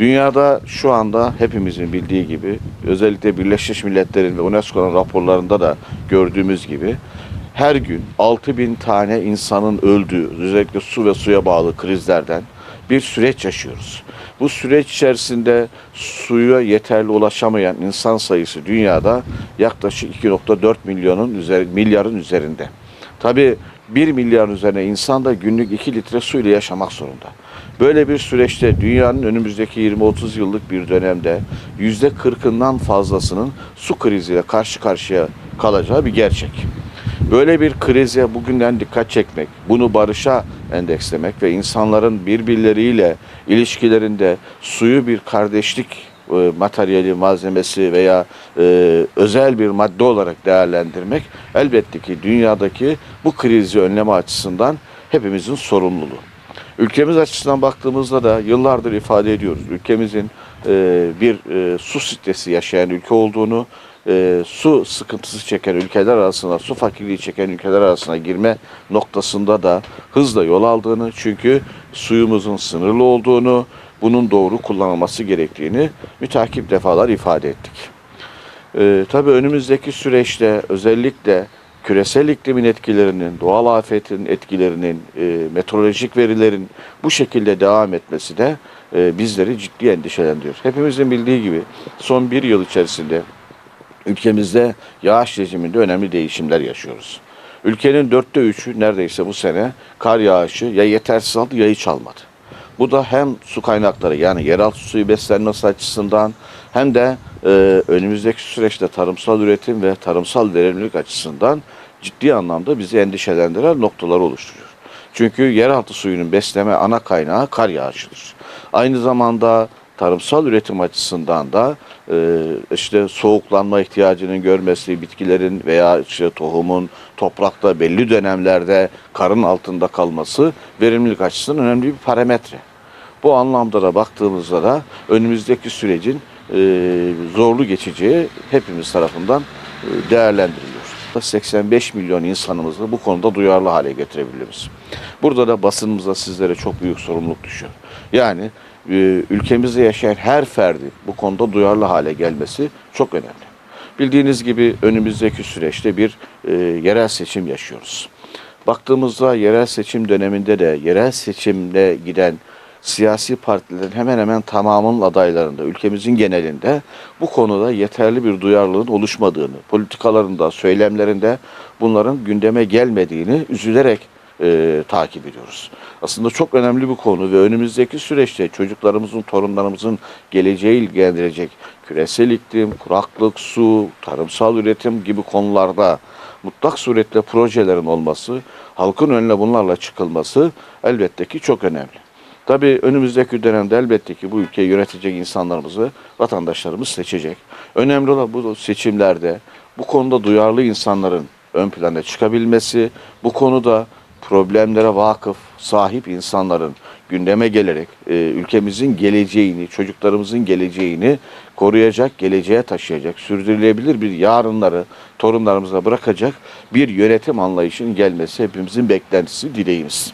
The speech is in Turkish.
Dünyada şu anda hepimizin bildiği gibi özellikle Birleşmiş Milletler'in ve UNESCO'nun raporlarında da gördüğümüz gibi her gün 6000 tane insanın öldüğü özellikle su ve suya bağlı krizlerden bir süreç yaşıyoruz. Bu süreç içerisinde suya yeterli ulaşamayan insan sayısı dünyada yaklaşık 2.4 milyonun üzeri, milyarın üzerinde. Tabii 1 milyarın üzerine insan da günlük 2 litre su ile yaşamak zorunda. Böyle bir süreçte dünyanın önümüzdeki 20-30 yıllık bir dönemde %40'ından fazlasının su kriziyle karşı karşıya kalacağı bir gerçek. Böyle bir krize bugünden dikkat çekmek, bunu barışa endekslemek ve insanların birbirleriyle ilişkilerinde suyu bir kardeşlik e, materyali, malzemesi veya e, özel bir madde olarak değerlendirmek elbette ki dünyadaki bu krizi önleme açısından hepimizin sorumluluğu. Ülkemiz açısından baktığımızda da yıllardır ifade ediyoruz. Ülkemizin e, bir e, su stresi yaşayan ülke olduğunu, e, su sıkıntısı çeken ülkeler arasında, su fakirliği çeken ülkeler arasına girme noktasında da hızla yol aldığını, çünkü suyumuzun sınırlı olduğunu, bunun doğru kullanılması gerektiğini mütakip defalar ifade ettik. Ee, tabii önümüzdeki süreçte özellikle küresel iklimin etkilerinin, doğal afetin etkilerinin, e, meteorolojik verilerin bu şekilde devam etmesi de e, bizleri ciddi endişelendiriyor. Hepimizin bildiği gibi son bir yıl içerisinde ülkemizde yağış rejiminde önemli değişimler yaşıyoruz. Ülkenin dörtte üçü neredeyse bu sene kar yağışı ya yetersiz aldı ya hiç almadı. Bu da hem su kaynakları yani yeraltı suyu beslenmesi açısından hem de e, önümüzdeki süreçte tarımsal üretim ve tarımsal verimlilik açısından ciddi anlamda bizi endişelendiren noktalar oluşturuyor. Çünkü yeraltı suyunun besleme ana kaynağı kar yağışıdır. Aynı zamanda tarımsal üretim açısından da e, işte soğuklanma ihtiyacının görmesi, bitkilerin veya işte tohumun toprakta belli dönemlerde karın altında kalması verimlilik açısından önemli bir parametre. Bu anlamda da baktığımızda da önümüzdeki sürecin e, zorlu geçeceği hepimiz tarafından e, değerlendiriliyor. 85 milyon insanımızı bu konuda duyarlı hale getirebiliriz. Burada da basınımıza sizlere çok büyük sorumluluk düşüyor. Yani ülkemizde yaşayan her ferdi bu konuda duyarlı hale gelmesi çok önemli. Bildiğiniz gibi önümüzdeki süreçte bir e, yerel seçim yaşıyoruz. Baktığımızda yerel seçim döneminde de yerel seçimle giden siyasi partilerin hemen hemen tamamının adaylarında, ülkemizin genelinde bu konuda yeterli bir duyarlılığın oluşmadığını, politikalarında, söylemlerinde bunların gündeme gelmediğini üzülerek e, takip ediyoruz. Aslında çok önemli bir konu ve önümüzdeki süreçte çocuklarımızın, torunlarımızın geleceği ilgilendirecek küresel iklim, kuraklık, su, tarımsal üretim gibi konularda mutlak suretle projelerin olması, halkın önüne bunlarla çıkılması elbette ki çok önemli. Tabii önümüzdeki dönemde elbette ki bu ülkeyi yönetecek insanlarımızı vatandaşlarımız seçecek. Önemli olan bu seçimlerde bu konuda duyarlı insanların ön plana çıkabilmesi, bu konuda problemlere vakıf, sahip insanların gündeme gelerek e, ülkemizin geleceğini, çocuklarımızın geleceğini koruyacak, geleceğe taşıyacak, sürdürülebilir bir yarınları torunlarımıza bırakacak bir yönetim anlayışının gelmesi hepimizin beklentisi, dileğimiz.